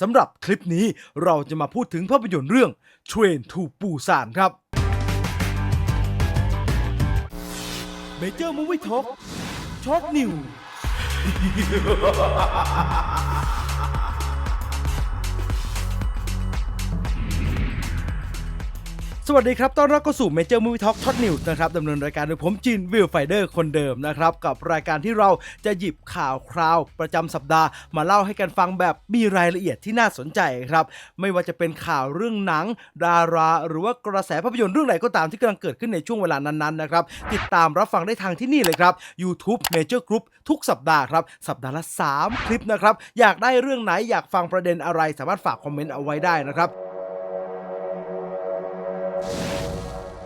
สำหรับคลิปนี้เราจะมาพูดถึงภาพยนตร์เรื่อง Train to Busan ครับ Major Movie Talk ช็อกนิว สวัสดีครับ ต้อนรับเข้าสู่ Major Movie Talk ช็อตนิวส์นะครับดำเนินรายการโดยผมจินวิลไฟเดอร์คนเดิมนะครับ กับรายการที่เราจะหยิบข่าวคราวประจำสัปดาห์ มาเล่าให้กันฟังแบบมีรายละเอียดที่น่าสนใจครับ ไม่ว่าจะเป็นข่าวเรื่องหนัง ดารา หรือว่ากระแสภาพยนตร์เรื่องไหนก็ตามที่กำลังเกิดขึ้นในช่วงเวลานั้นๆนะครับ ติดตามรับฟังได้ทางที่นี่เลยครับ YouTube Major Group ทุกสัปดาห์ครับ สัปดาห์ละ 3 คลิปนะครับ อยากได้เรื่องไหนอยากฟังประเด็นอะไร สามารถฝากคอมเมนต์เอาไว้ได้นะครับ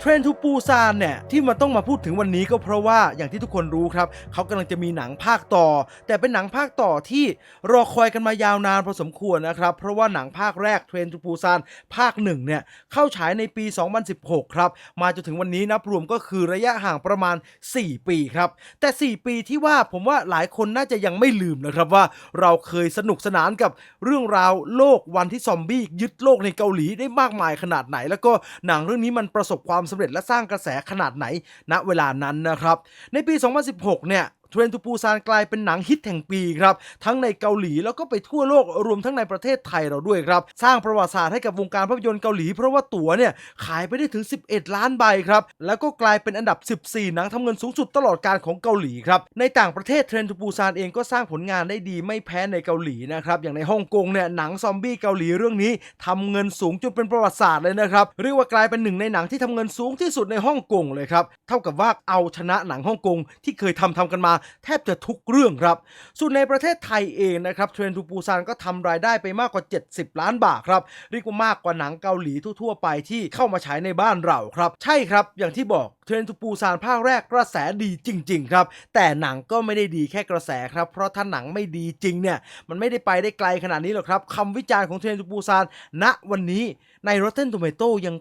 เทรนทูปูซานเนี่ยที่มันต้องมาพูดถึงวันนี้ก็เพราะว่าอย่างที่ทุกคนรู้ครับเขากำลังจะมีหนังภาคต่อ แต่เป็นหนังภาคต่อที่รอคอยกันมายาวนานพอสมควรนะครับเพราะว่าหนังภาคแรกเทรนทูปูซานภาคหนึ่งเนี่ยเข้าฉายในปี 2016 ครับ มาจนถึงวันนี้นับรวมก็คือระยะห่างประมาณ 4 ปีครับ แต่ 4 ปีที่ว่าผมว่าหลายคนน่าจะยังไม่ลืมนะครับว่าเราเคยสนุกสนานกับเรื่องราวโลกวันที่ซอมบี้ยึดโลกในเกาหลีได้มากมายขนาดไหน แล้วก็หนังเรื่องนี้มันประสบความสำเร็จและสร้างกระแสขนาดไหนณเวลานั้นนะครับ ในปี 2016 เนี่ย เทรนทูปูซานกลายเป็นหนังฮิตแห่งปีครับ ทั้งในเกาหลีแล้วก็ไปทั่วโลกรวมทั้งในประเทศไทยเราด้วยครับ สร้างประวัติศาสตร์ให้กับวงการภาพยนตร์เกาหลี เพราะว่าตั๋วเนี่ย ขายไปได้ถึง 11 ล้านใบครับ แล้วก็กลายเป็นอันดับ 14 หนังทำเงินสูงสุดตลอดการของเกาหลีครับ ในต่างประเทศเทรนทูปูซานเองก็สร้างผลงานได้ดีไม่แพ้ในเกาหลีนะครับ อย่างในฮ่องกงเนี่ยหนังซอมบี้เกาหลีเรื่องนี้ทำเงินสูงจนเป็นประวัติศาสตร์เลยนะครับ เรียกว่ากลายเป็นหนึ่งในหนังที่ทำเงินสูงที่สุดในฮ่องกงเลยครับ เท่ากับว่าเอาชนะหนังฮ่องกงที่เคยทำทำกันมาแทบจะทุกเรื่องครับ ส่วนในประเทศไทยเองนะครับเทรนทูปูซานก็ทำรายได้ไปมากกว่า 70 ล้านบาทครับเรียกว่ามากกว่าหนังเกาหลีทั่วๆไปที่เข้ามาฉายในบ้านเราครับ ใช่ครับอย่างที่บอก ทรนทูปูซานภาคแรกกระแสดีจริง ๆ ครับ แต่หนังก็ไม่ได้ดีแค่กระแสครับ เพราะถ้าหนังไม่ดีจริงเนี่ย มันไม่ได้ไปได้ไกลขนาดนี้หรอกครับคำวิจารณ์ของเทรนทูปูซานณวันนี้ใน Rotten Tomato ยัง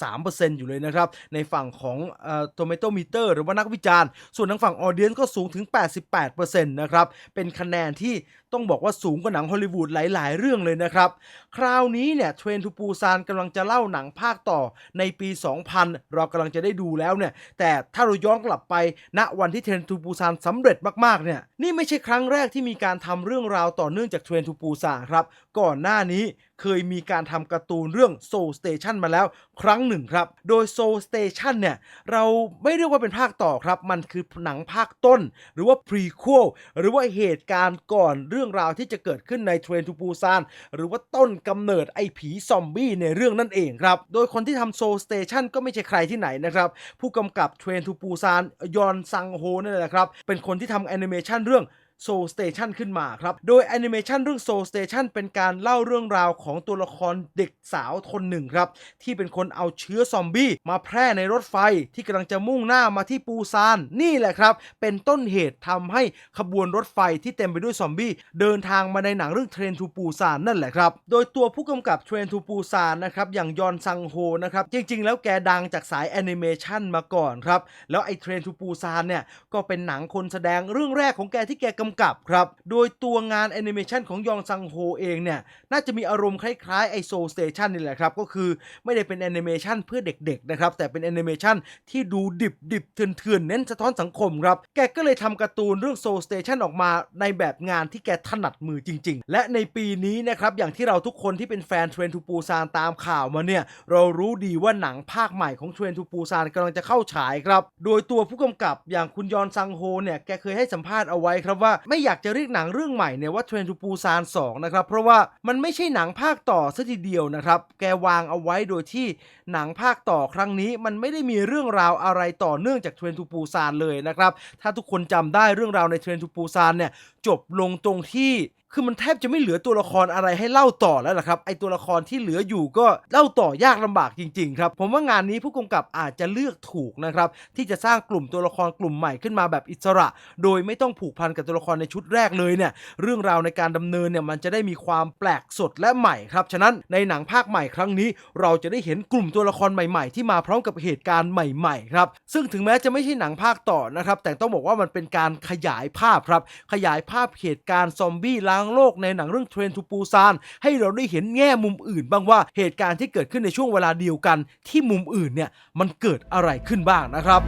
93%อยู่เลยนะครับ ในฝั่งของเอ่อ Tomato Meter หรือว่านักวิจารณ์ ส่วนทางฝั่ง Audience ก็สูงถึง 88%นะครับ เป็นคะแนนที่ ต้องบอกว่าสูงกว่าหนังฮอลลีวูดหลาย ๆ เรื่องเลยนะครับ คราวนี้เนี่ยเทรนทูปูซานกำลังจะเล่าหนังภาคต่อในปี 2000 เรากำลังจะได้ดูแล้วเนี่ย แต่ถ้าเราย้อนกลับไปณวันที่เทรนทูปูซานสำเร็จมาก ๆ เนี่ย นี่ไม่ใช่ครั้งแรกที่มีการทำเรื่องราวต่อเนื่องจากเทรนทูปูซานครับ ก่อนหน้านี้เคยมีการทำการ์ตูนเรื่อง Soul Station มาแล้วครั้งหนึ่งครับ โดย Soul Station เนี่ยเราไม่เรียกว่าเป็นภาคต่อครับ มันคือหนังภาคต้น หรือว่า prequel หรือว่าเหตุการณ์ก่อนเรื่องราวที่จะเกิดขึ้นใน Train to Busan หรือว่าต้นกำเนิดไอ้ผีซอมบี้ในเรื่องนั่นเองครับ โดยคนที่ทำ Soul Station ก็ไม่ใช่ใครที่ไหนนะครับ ผู้กำกับ Train to Busan ยอนซังโฮนั่นแหละครับ เป็นคนที่ทำแอนิเมชันเรื่อง Soul Station ขึ้นมาครับ โดยแอนิเมชันเรื่อง Soul Station เป็นการเล่าเรื่องราวของตัวละครเด็กสาวคนหนึ่งครับ ที่เป็นคนเอาเชื้อซอมบี้มาแพร่ในรถไฟที่กำลังจะมุ่งหน้ามาที่ปูซาน นี่แหละครับ เป็นต้นเหตุทำให้ขบวนรถไฟที่เต็มไปด้วยซอมบี้เดินทางมาในหนังเรื่องเทรนทูปูซานนั่นแหละครับ โดยตัวผู้กำกับเทรนทูปูซานนะครับอย่างยอนซังโฮนะครับจริง ๆ แล้วแกดังจากสายแอนิเมชันมาก่อนครับแล้วไอ้เทรนทูปูซานเนี่ยก็เป็นหนังคนแสดงเรื่องแรกของแกที่แกกำกับครับ โดยตัวงานแอนิเมชันของยองซังโฮเองเนี่ย น่าจะมีอารมณ์คล้ายๆไอโซสเตชันนี่แหละครับ ก็คือไม่ได้เป็นแอนิเมชันเพื่อเด็กๆนะครับ แต่เป็นแอนิเมชันที่ดูดิบดิบๆเถื่อนๆ เน้นสะท้อนสังคมครับ แกก็เลยทำการ์ตูนเรื่องโซสเตชันออกมาในแบบงานที่แกถนัดมือจริง ๆ และในปีนี้นะครับ อย่างที่เราทุกคนที่เป็นแฟนเทรนทูปูซานตามข่าวมาเนี่ย เรารู้ดีว่าหนังภาคใหม่ของเทรนทูปูซานกำลังจะเข้าฉายครับ โดยตัวผู้กำกับอย่างคุณยอนซังโฮเนี่ย แกเคยให้สัมภาษณ์เอาไว้ครับว่าไม่อยากจะเรียกหนังเรื่องใหม่เนี่ยว่าเทรนทูปูซาน2นะครับเพราะว่ามันไม่ใช่หนังภาคต่อซะทีเดียวนะครับ แกวางเอาไว้โดยที่หนังภาคต่อครั้งนี้ มันไม่ได้มีเรื่องราวอะไรต่อเนื่องจากเทรนทูปูซานเลยนะครับ ถ้าทุกคนจำได้เรื่องราวในเทรนทูปูซานเนี่ยจบลงตรงที่คือมันแทบจะไม่เหลือตัวละครอะไรให้เล่าต่อแล้วล่ะครับ ไอตัวละครที่เหลืออยู่ก็เล่าต่อยากลำบากจริงๆครับ ผมว่างานนี้ผู้กำกับอาจจะเลือกถูกนะครับ ที่จะสร้างกลุ่มตัวละครกลุ่มใหม่ขึ้นมาแบบอิสระ โดยไม่ต้องผูกพันกับตัวละครในชุดแรกเลยเนี่ย เรื่องราวในการดำเนินเนี่ยมันจะได้มีความแปลกสดและใหม่ครับ ฉะนั้นในหนังภาคใหม่ครั้งนี้ เราจะได้เห็นกลุ่มตัวละครใหม่ ๆ ที่มาพร้อมกับเหตุการณ์ใหม่ๆครับ ซึ่งถึงแม้จะไม่ใช่หนังภาคต่อนะครับ แต่ต้องบอกว่ามันเป็นการขยายภาพครับ ขยายภาพเหตุการณ์ซอมบี้ลางโลกในหนังเรื่องเทรนทูปูซานให้เราได้เห็นแง่มุมอื่นบ้างว่าเหตุการณ์ที่เกิดขึ้นในช่วงเวลาเดียวกัน ที่มุมอื่นเนี่ยมันเกิดอะไรขึ้นบ้างนะครับ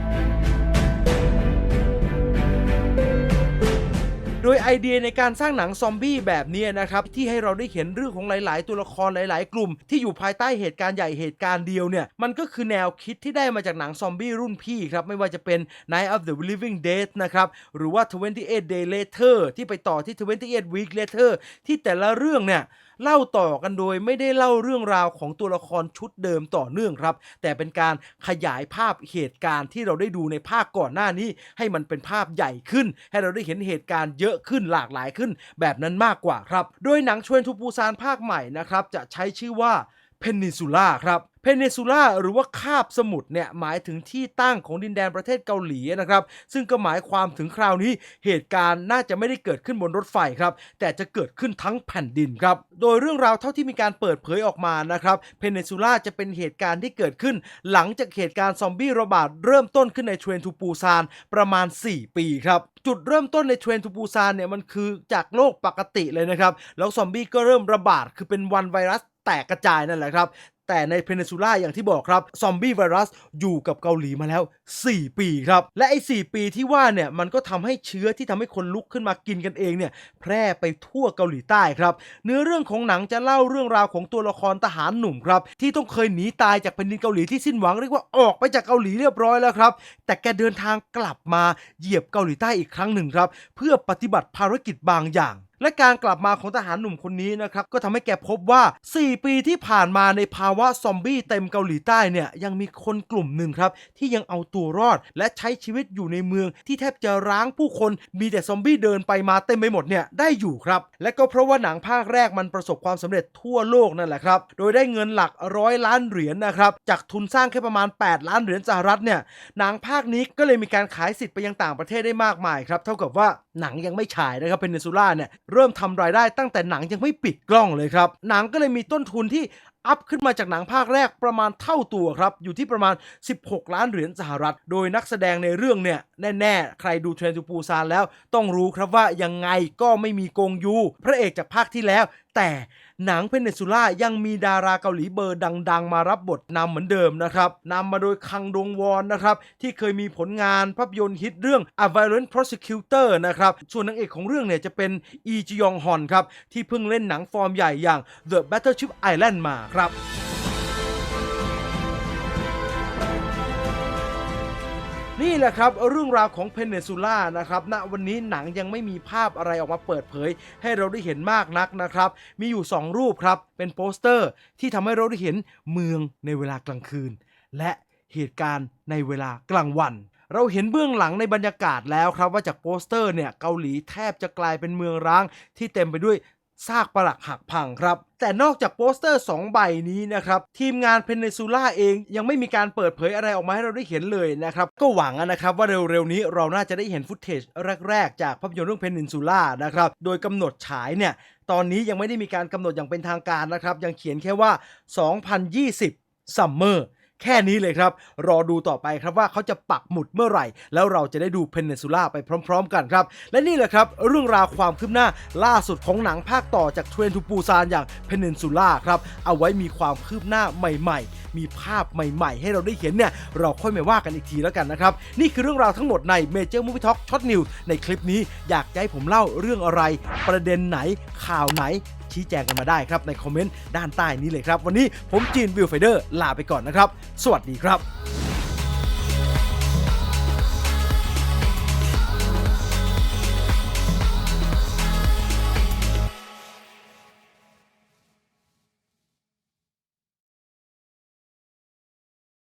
โดยไอเดียในการสร้างหนังซอมบี้แบบนี้นะครับที่ให้เราได้เห็นเรื่องของหลาย ๆ ตัวละครหลาย ๆ กลุ่ม ที่อยู่ภายใต้เหตุการณ์ใหญ่เหตุการณ์เดียวเนี่ยมันก็คือแนวคิดที่ได้มาจากหนังซอมบี้รุ่นพี่ครับไม่ว่าจะเป็น Night of the Living Dead นะครับหรือว่า 28 Day Later ที่ไปต่อที่ 28 Week Later ที่แต่ละเรื่องเนี่ย เล่าต่อกันโดยไม่ได้เล่าเรื่องราวของตัวละครชุดเดิมต่อเนื่องครับ แต่เป็นการขยายภาพเหตุการณ์ที่เราได้ดูในภาคก่อนหน้านี้ให้มันเป็นภาพใหญ่ขึ้น ให้เราได้เห็นเหตุการณ์เยอะขึ้นหลากหลายขึ้น แบบนั้นมากกว่าครับ โดยหนังชวนทูปูซานภาคใหม่นะครับจะใช้ชื่อว่า เพนินซูล่าครับเพนินซูล่าหรือว่าคาบสมุทรเนี่ยหมายถึงที่ตั้งของดินแดนประเทศเกาหลีนะครับ ซึ่งก็หมายความถึงคราวนี้เหตุการณ์น่าจะไม่ได้เกิดขึ้นบนรถไฟครับ แต่จะเกิดขึ้นทั้งแผ่นดินครับ โดยเรื่องราวเท่าที่มีการเปิดเผยออกมานะครับเพนินซูล่าจะเป็นเหตุการณ์ที่เกิดขึ้น หลังจากเหตุการณ์ซอมบี้ระบาดเริ่มต้นขึ้นในเทรนทูปูซานประมาณ 4 ปีครับจุดเริ่มต้นในเทรนทูปูซานเนี่ยมันคือจากโลกปกติเลยนะครับแล้วซอมบี้ก็เริ่มระบาดคือเป็นวันไวรัส แตกกระจายนั่นแหละครับ แต่ในเพนินซูล่าอย่างที่บอกครับ ซอมบี้ไวรัสอยู่กับเกาหลีมาแล้ว 4 ปีครับ และไอ้ 4 ปีที่ว่าเนี่ย มันก็ทำให้เชื้อที่ทำให้คนลุกขึ้นมากินกันเองเนี่ย แพร่ไปทั่วเกาหลีใต้ครับ เนื้อเรื่องของหนังจะเล่าเรื่องราวของตัวละครทหารหนุ่มครับ ที่ต้องเคยหนีตายจากแผ่นดินเกาหลีที่สิ้นหวังเรียกว่าออกไปจากเกาหลีเรียบร้อยแล้วครับ แต่แกเดินทางกลับมาเหยียบเกาหลีใต้อีกครั้งหนึ่งครับ เพื่อปฏิบัติภารกิจบางอย่าง และการกลับมาของทหารหนุ่มคนนี้นะครับ ก็ทำให้แกพบว่า 4 ปีที่ผ่านมาในภาวะซอมบี้เต็มเกาหลีใต้เนี่ยยังมีคนกลุ่มหนึ่งครับ ที่ยังเอาตัวรอด และใช้ชีวิตอยู่ในเมือง ที่แทบจะร้างผู้คนมีแต่ซอมบี้เดินไปมาเต็มไปหมดเนี่ยได้อยู่ครับ และก็เพราะว่าหนังภาคแรกมันประสบความสำเร็จทั่วโลกนั่นแหละครับโดยได้เงินหลักร้อยล้านเหรียญนะครับจากทุนสร้างแค่ประมาณ 8 ล้านเหรียญสหรัฐเนี่ยหนังภาคนี้ก็เลยมีการขายสิทธิ์ไปยังต่างประเทศได้มากมายครับเท่ากับว่าหนังยังไม่ฉายนะครับเพนเนซูล่าเนี่ยเริ่มทำรายได้ตั้งแต่หนังยังไม่ปิดกล้องเลยครับ หนังก็เลยมีต้นทุนที่อัพขึ้นมาจากหนังภาคแรกประมาณเท่าตัวครับ อยู่ที่ประมาณ 16 ล้านเหรียญสหรัฐ โดยนักแสดงในเรื่องเนี่ยแน่ๆ ใครดูเทรนทูปูซานแล้วต้องรู้ครับว่ายังไงก็ไม่มีกงยู พระเอกจากภาคที่แล้ว แต่ หนังเพนเนซูล่ายังมีดาราเกาหลีเบอร์ดัง ๆ มารับบทนำเหมือนเดิมนะครับนำมาโดยคังดงวอนนะครับที่เคยมีผลงานภาพยนตร์ฮิตเรื่อง A Violent Prosecutor นะครับส่วนนางเอกของเรื่องเนี่ยจะเป็นอีจียองฮอนครับที่เพิ่งเล่นหนังฟอร์มใหญ่อย่าง The Battleship Island มาครับ นี่แหละครับเรื่องราวของเพนเนซูล่านะครับณวันนี้หนังยังไม่มีภาพอะไรออกมาเปิดเผย ให้เราได้เห็นมากนักนะครับ มีอยู่ 2 รูปครับเป็นโปสเตอร์ที่ทำให้เราได้เห็นเมืองในเวลากลางคืน และเหตุการณ์ในเวลากลางวันเราเห็นเบื้องหลังในบรรยากาศแล้วครับว่าจากโปสเตอร์เนี่ยเกาหลีแทบจะกลายเป็นเมืองร้างที่เต็มไปด้วย ซากปรักหักพังครับ แต่นอกจากโปสเตอร์ 2 ใบนี้นะครับ ทีมงานเพน n นซูล่าเองยังไม่มีการเปิดเผยอะไรออกมาให้เราได้เห็นเลยนะครับ ก็หวังนะครับว่าเร็วๆนี้เราน่าจะได้เห็นฟุตเทจแรกๆ จากภาพยนตร์เรื่องเพน n นซูล่านะครับ โดยกำหนดฉายเนี่ย ตอนนี้ยังไม่ได้มีการกำหนดอย่างเป็นทางการนะครับ ยังเขียนแค่ว่า 2020 Summer แค่นี้เลยครับ รอดูต่อไปครับว่าเขาจะปักหมุดเมื่อไหร่ แล้วเราจะได้ดูเพนเนซูล่าไปพร้อม ๆ กันครับ และนี่แหละครับ เรื่องราวความคืบหน้าล่าสุดของหนังภาคต่อจากเทรนทูปูซานอย่างเพนเนซูล่าครับเอาไว้มีความคืบหน้าใหม่ ๆ มีภาพใหม่ ๆ ให้เราได้เห็นเนี่ยเราค่อยมาว่ากันอีกทีแล้วกันนะครับ นี่คือเรื่องราวทั้งหมดใน Major Movie Talk ช็อตนิวในคลิปนี้อยากให้ผมเล่าเรื่องอะไร ประเด็นไหนข่าวไหน ชี้แจงกันมาได้ครับในคอมเมนต์ด้านใต้นี้เลยครับ วันนี้ผมจีนวิวไฟเดอร์ลาไปก่อนนะครับ สวัสดีครับ